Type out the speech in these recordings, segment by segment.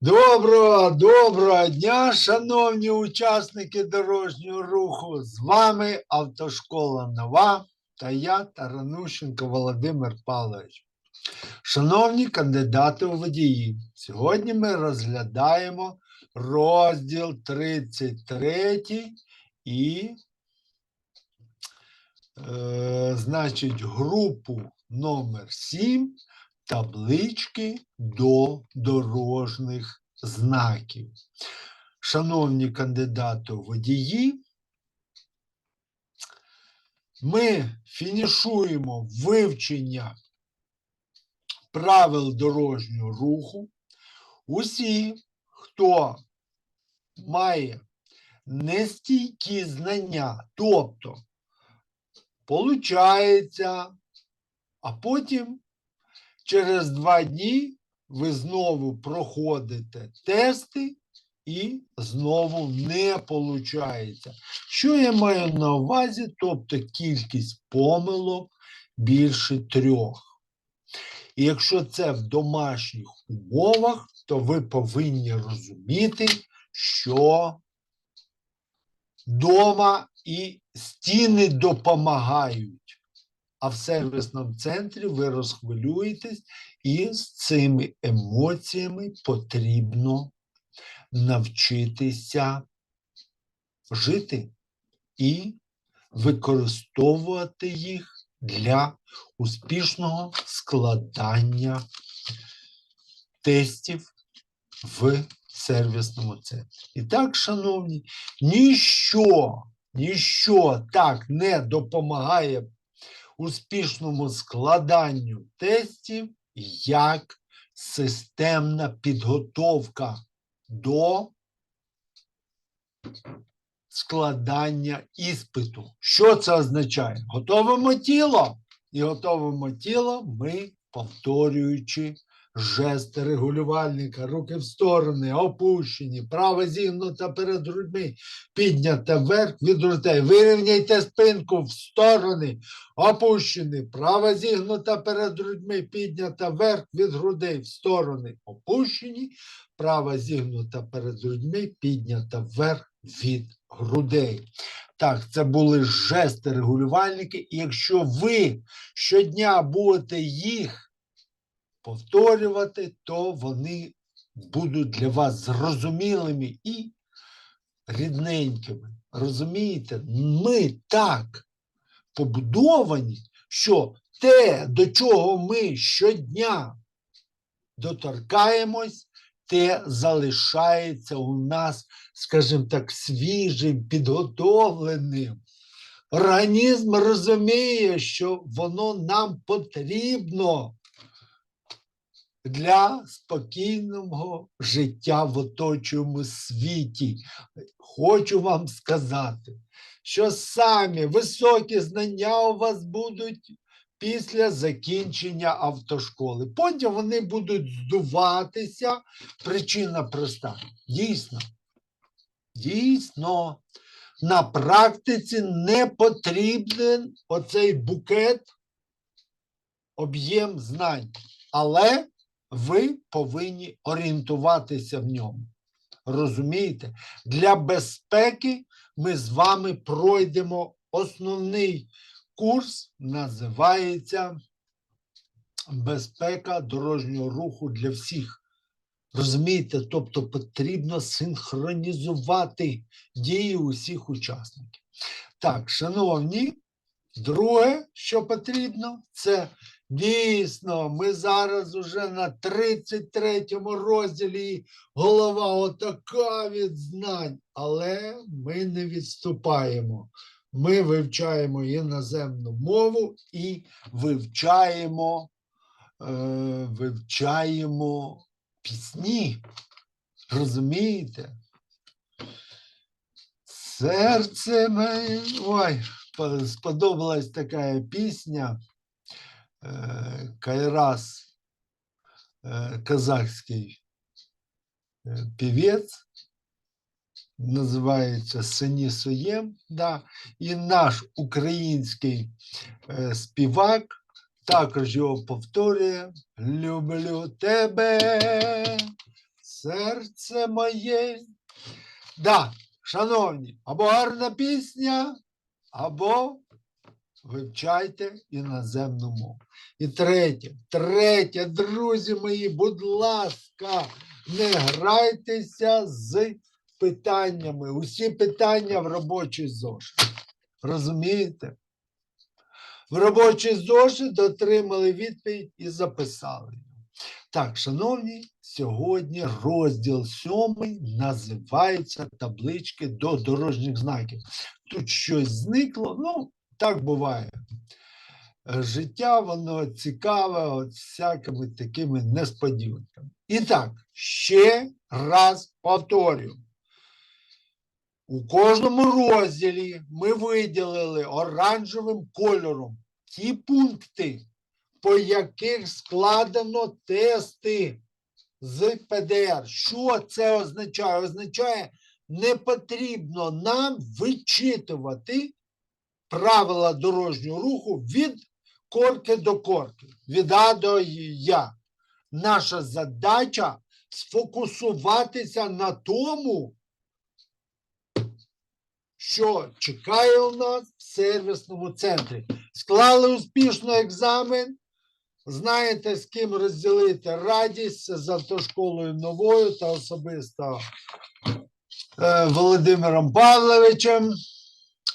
Доброго, доброго дня, шановні учасники дорожнього руху. З вами Автошкола Нова та я Таранущенко Володимир Павлович. Шановні кандидати у водії, сьогодні ми розглядаємо розділ 33 і, е, значить, групу номер 7 таблички до дорожніх знаків. Шановні кандидати водії, ми фінішуємо вивчення правил дорожнього руху. Усі, хто має нестійкі знання, тобто, получається, а потім через два дні ви знову проходите тести і знову не виходить. Що я маю на увазі? Тобто кількість помилок більше трьох. І якщо це в домашніх умовах, то ви повинні розуміти, що дома і стіни допомагають а в сервісному центрі ви розхвилюєтесь, і з цими емоціями потрібно навчитися жити і використовувати їх для успішного складання тестів в сервісному центрі. І так, шановні, ніщо, ніщо так не допомагає успішному складанню тестів як системна підготовка до складання іспиту. Що це означає? Готовимо тіло, і готовимо тіло ми, повторюючи жести регулювальника, руки в сторони, опущені, право зігнута перед грудьми, піднята вверх від грудей. Вирівняйте спинку в сторони, опущені, право зігнута перед грудьми, піднята вверх від грудей в сторони, опущені, право зігнута перед грудьми, піднята вверх від грудей. Так, це були жести регулювальники, і якщо ви щодня будете їх повторювати, то вони будуть для вас зрозумілими і рідненькими. Розумієте, ми так побудовані, що те, до чого ми щодня доторкаємось, те залишається у нас, скажімо так, свіжим, підготовленим. Організм розуміє, що воно нам потрібно для спокійного життя в оточуєму світі. Хочу вам сказати, що самі високі знання у вас будуть після закінчення автошколи. Потім вони будуть здуватися. Причина проста. Дійсно, дійсно, на практиці не потрібен оцей букет, об'єм знань. Але ви повинні орієнтуватися в ньому. Розумієте? Для безпеки ми з вами пройдемо основний курс, називається Безпека дорожнього руху для всіх. Розумієте, тобто потрібно синхронізувати дії усіх учасників. Так, шановні, друге, що потрібно, це Дійсно, ми зараз уже на 33-му розділі і голова отака від знань, але ми не відступаємо. Ми вивчаємо іноземну мову і вивчаємо, е, вивчаємо пісні. Розумієте? Серце моє. Ой, сподобалась така пісня. Е, Кайрас, е, казахський е, півець, називається Сині Суєм, да, і наш український співак також його повторює. Люблю тебе, серце моє. Да, шановні, або гарна пісня, або вивчайте іноземну мову. І третє, третє, друзі мої, будь ласка, не грайтеся з питаннями. Усі питання в робочий зошит. Розумієте? В робочий зошит отримали відповідь і записали. Так, шановні, сьогодні розділ сьомий називається таблички до дорожніх знаків. Тут щось зникло, ну, так буває. Життя, воно цікаве, от всякими такими несподіванками. І так, ще раз повторюю. У кожному розділі ми виділили оранжевим кольором ті пункти, по яких складено тести з ПДР. Що це означає? Означає, не потрібно нам вичитувати правила дорожнього руху від корки до корки, від А до Я. Наша задача сфокусуватися на тому, що чекає у нас в сервісному центрі. Склали успішно екзамен. Знаєте, з ким розділити радість з автошколою новою та особисто е, Володимиром Павловичем,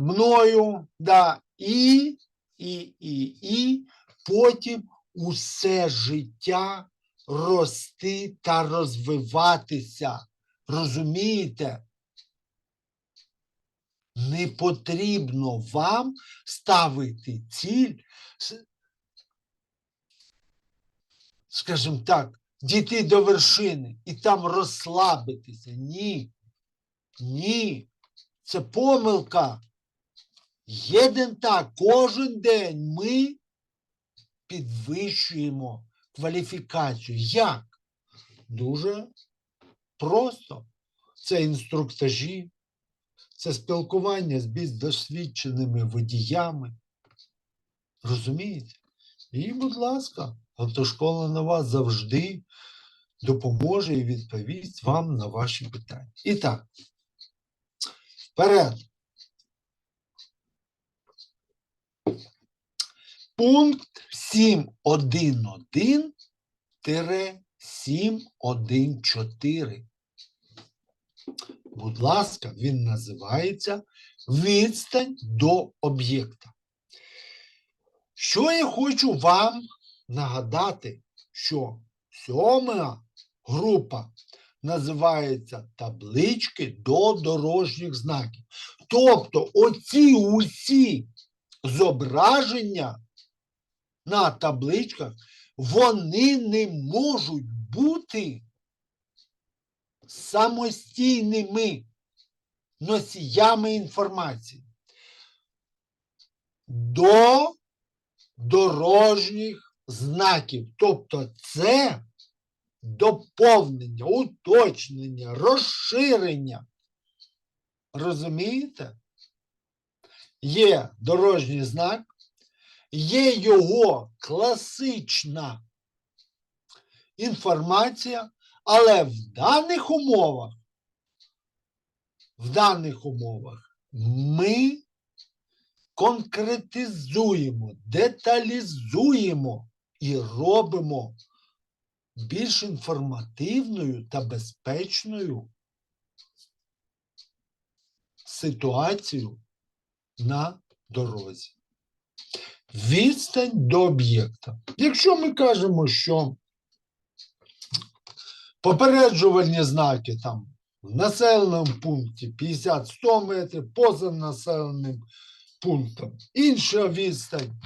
мною, да, і, і, і, і потім усе життя рости та розвиватися. Розумієте? Не потрібно вам ставити ціль, скажімо так, дійти до вершини і там розслабитися. Ні. Ні. Це помилка. Єдин так, кожен день ми підвищуємо кваліфікацію. Як? Дуже просто. Це інструктажі, це спілкування з більш досвідченими водіями. Розумієте? І, будь ласка, автошкола на вас завжди допоможе і відповість вам на ваші питання. І так, вперед. Пункт 7.1.1-7.1.4. Будь ласка, він називається відстань до об'єкта. Що я хочу вам нагадати, що сьома група називається таблички до дорожніх знаків. Тобто оці усі зображення на табличках, вони не можуть бути самостійними носіями інформації. До дорожніх знаків. Тобто це доповнення, уточнення, розширення. Розумієте? Є дорожній знак, є його класична інформація, але в даних умовах, в даних умовах ми конкретизуємо, деталізуємо і робимо більш інформативною та безпечною ситуацію на дорозі. Відстань до об'єкта. Якщо ми кажемо, що попереджувальні знаки там в населеному пункті 50-100 метрів, поза населеним пунктом. Інша відстань.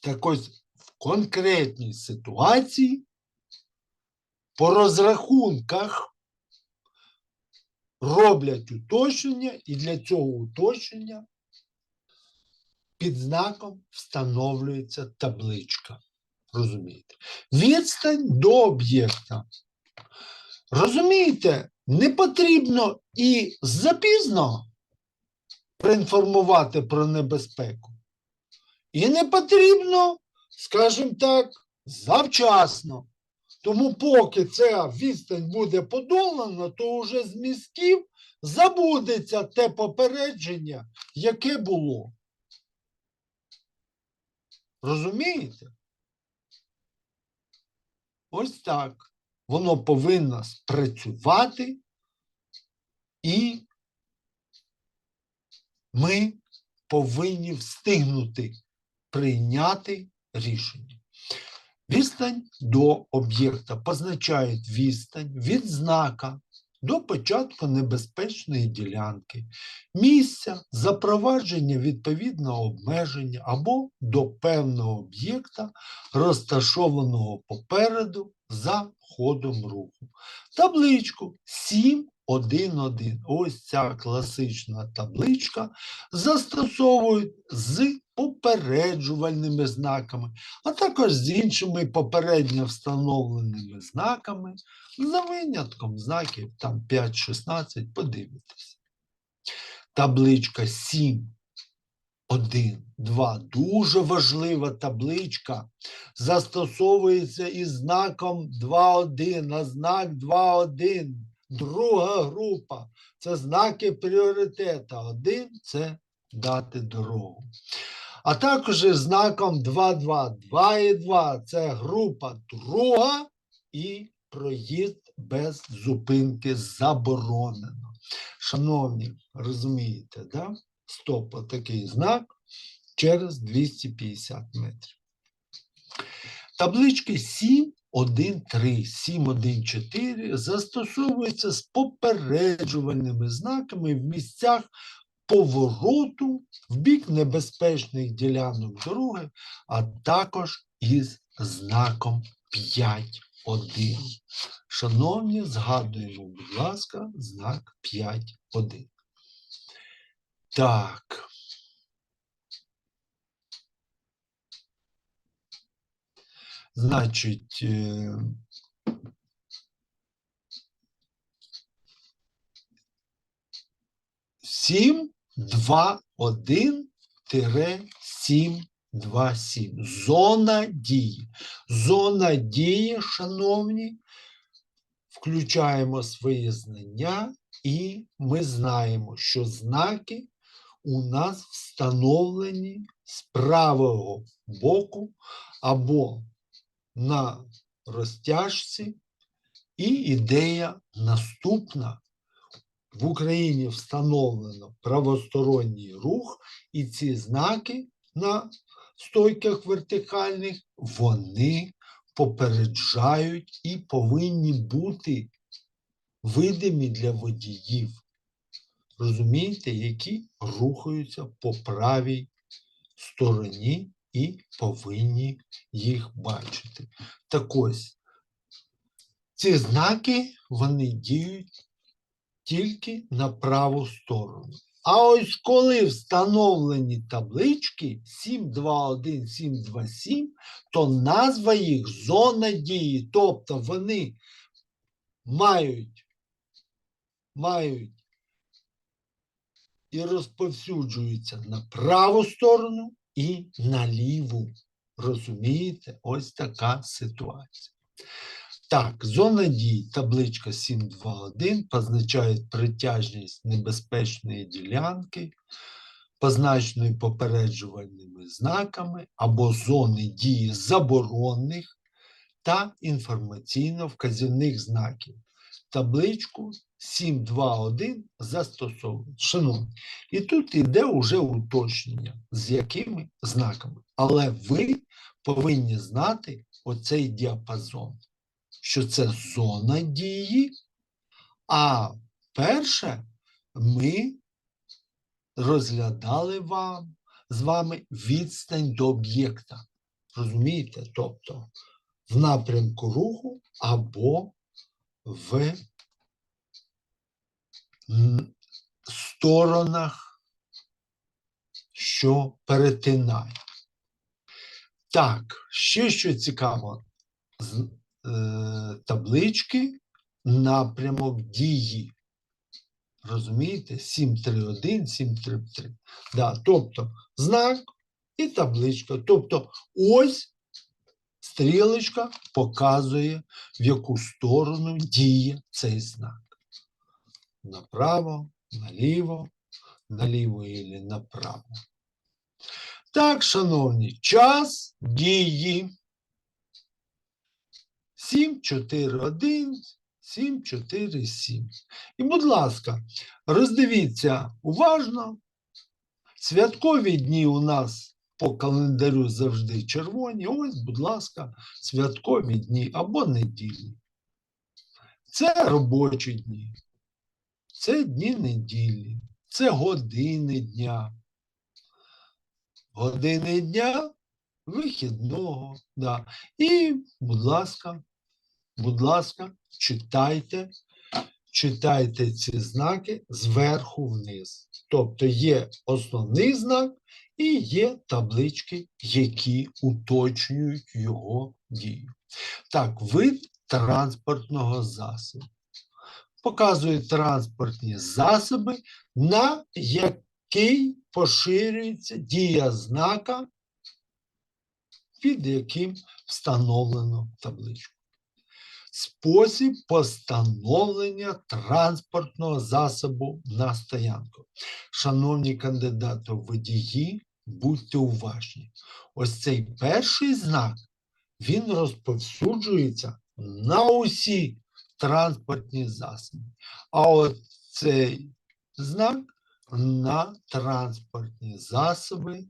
Так ось в конкретній ситуації по розрахунках роблять уточнення, і для цього уточнення під знаком встановлюється табличка. Розумієте? Відстань до об'єкта. Розумієте, не потрібно і запізно проінформувати про небезпеку. І не потрібно, скажімо так, завчасно. Тому поки ця відстань буде подолана, то вже з мізків забудеться те попередження, яке було. Розумієте? Ось так. Воно повинно спрацювати, і ми повинні встигнути прийняти рішення. Відстань до об'єкта позначає відстань від знака до початку небезпечної ділянки, місця запровадження відповідного обмеження або до певного об'єкта, розташованого попереду за ходом руху. Табличку 7.1.1. Ось ця класична табличка застосовують з попереджувальними знаками, а також з іншими попередньо встановленими знаками, за винятком знаків там 5-16, подивитесь. Табличка 7. 1, 2. Дуже важлива табличка. Застосовується із знаком 2.1, а знак 2.1. Друга група. Це знаки пріоритету. Один це дати дорогу. А також знаком 2.2. 2.2 це група друга і проїзд без зупинки заборонено. Шановні, розумієте, да? Стоп, отакий знак через 250 метрів. Таблички 7.1.3, 7.1.4 застосовуються з попереджувальними знаками в місцях повороту в бік небезпечних ділянок дороги, а також із знаком 5.1. Шановні, згадуємо, будь ласка, знак 5.1. Так. Значить, е, сім, два, один, тире, сім, два, сім. Зона дії. Зона дії, шановні, включаємо свої знання, і ми знаємо, що знаки у нас встановлені з правого боку або на розтяжці, і ідея наступна. В Україні встановлено правосторонній рух, і ці знаки на стойках вертикальних вони попереджають і повинні бути видимі для водіїв. Розумієте, які рухаються по правій стороні і повинні їх бачити. Так ось, ці знаки вони діють тільки на праву сторону. А ось коли встановлені таблички 721, 727, то назва їх зона дії, тобто вони мають, мають і розповсюджуються на праву сторону і на ліву. Розумієте? Ось така ситуація. Так, зона дій, табличка 721 позначає притяжність небезпечної ділянки, позначеної попереджувальними знаками або зони дії заборонних та інформаційно-вказівних знаків. Табличку 721 застосовують. Шановні, і тут йде уже уточнення, з якими знаками. Але ви повинні знати оцей діапазон, що це зона дії, а перше ми розглядали вам з вами відстань до об'єкта. Розумієте? Тобто в напрямку руху або в сторонах, що перетинає. Так, ще що цікаво, таблички напрямок дії. Розумієте? 731, 733. Да, тобто знак і табличка. Тобто, ось Стрілочка показує, в яку сторону діє цей знак. Направо, наліво, наліво і направо. Так, шановні, час дії. 7, 4, 1, 7, 4, 7. І, будь ласка, роздивіться уважно. Святкові дні у нас по календарю завжди червоні. Ось, будь ласка, святкові дні або неділі. Це робочі дні. Це дні неділі. Це години дня. Години дня вихідного. Да. І, будь ласка, будь ласка, читайте, читайте ці знаки зверху вниз. Тобто є основний знак і є таблички, які уточнюють його дію. Так, вид транспортного засобу. Показують транспортні засоби, на який поширюється дія знака, під яким встановлено табличку. Спосіб постановлення транспортного засобу на стоянку. Шановні кандидати водії, будьте уважні. Ось цей перший знак, він розповсюджується на усі транспортні засоби. А от цей знак на транспортні засоби,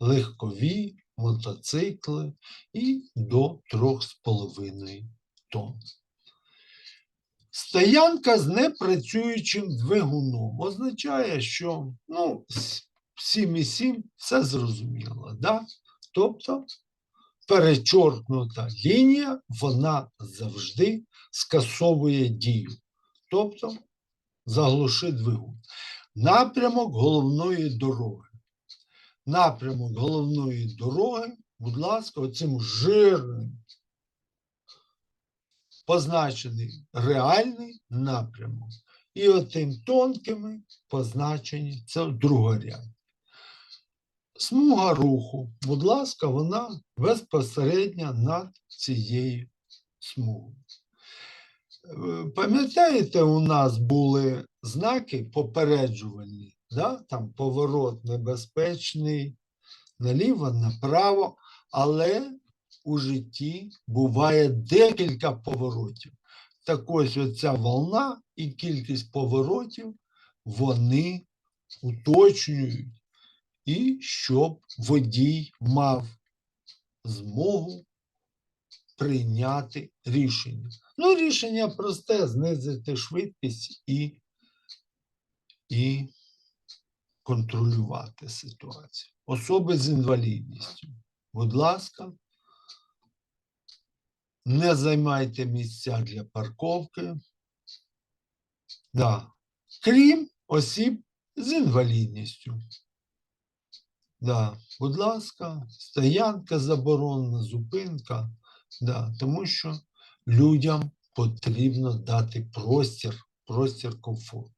легкові, мотоцикли і до 3,5 тонн. Стоянка з непрацюючим двигуном означає, що ну, 7,7 все зрозуміло. Да? Тобто перечоркнута лінія, вона завжди скасовує дію. Тобто заглуши двигун. Напрямок головної дороги. Напрямок головної дороги, будь ласка, оцим жирним позначений реальний напрямок. І отим тонкими позначені це другоряд. Смуга руху, будь ласка, вона безпосередньо над цією смугою. Е, Пам'ятаєте, у нас були знаки попереджувальні, да? там поворот небезпечний, наліво, направо, але у житті буває декілька поворотів. Так ось оця волна і кількість поворотів, вони уточнюють, і щоб водій мав змогу прийняти рішення. Ну, рішення просте: знизити швидкість і, і контролювати ситуацію. Особи з інвалідністю. Будь ласка, не займайте місця для парковки. Да. Крім осіб з інвалідністю. Да. Будь ласка, стоянка заборонена, зупинка. Да. Тому що людям потрібно дати простір, простір комфорту.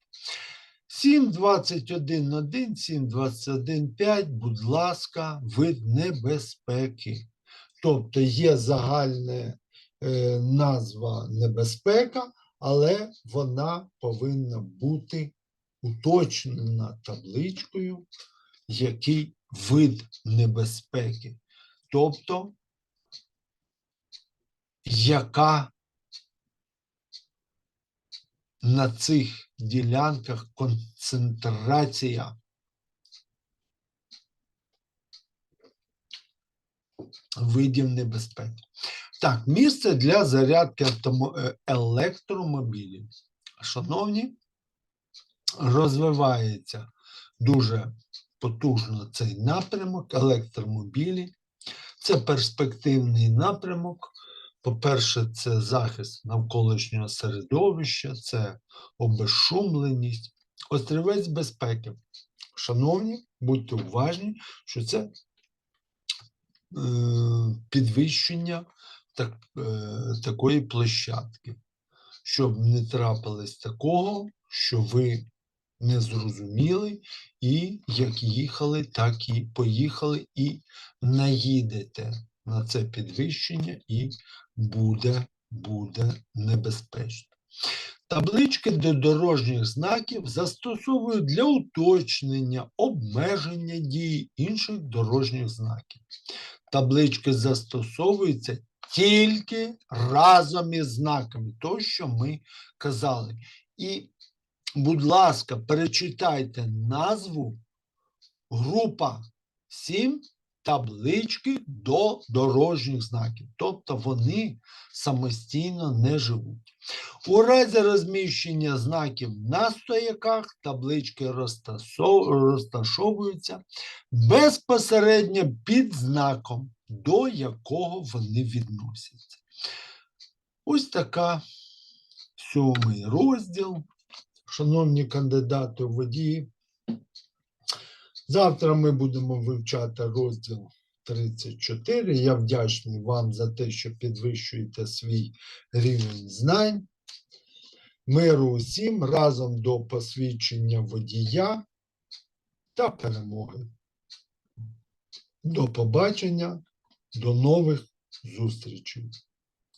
7.21.1, 7.21.5, будь ласка, вид небезпеки. Тобто є загальна е, назва небезпека, але вона повинна бути уточнена табличкою, який вид небезпеки. Тобто, яка на цих ділянках концентрація видів небезпеки. Так, місце для зарядки е, електромобілів. Шановні, розвивається дуже потужно цей напрямок електромобілі. Це перспективний напрямок. По-перше, це захист навколишнього середовища, це обезшумленість, острівець безпеки. Шановні, будьте уважні, що це е, підвищення так, е, такої площадки, щоб не трапилось такого, що ви не зрозуміли, і як їхали, так і поїхали, і наїдете на це підвищення і буде, буде небезпечно. Таблички до дорожніх знаків застосовують для уточнення, обмеження дії інших дорожніх знаків. Таблички застосовуються тільки разом із знаками, то, що ми казали. І, будь ласка, перечитайте назву група 7 таблички до дорожніх знаків. Тобто вони самостійно не живуть. У разі розміщення знаків на стояках таблички розташовуються безпосередньо під знаком, до якого вони відносяться. Ось така сьомий розділ. Шановні кандидати у водії, завтра ми будемо вивчати розділ 34. Я вдячний вам за те, що підвищуєте свій рівень знань. Миру усім разом до посвідчення водія та перемоги. До побачення, до нових зустрічей.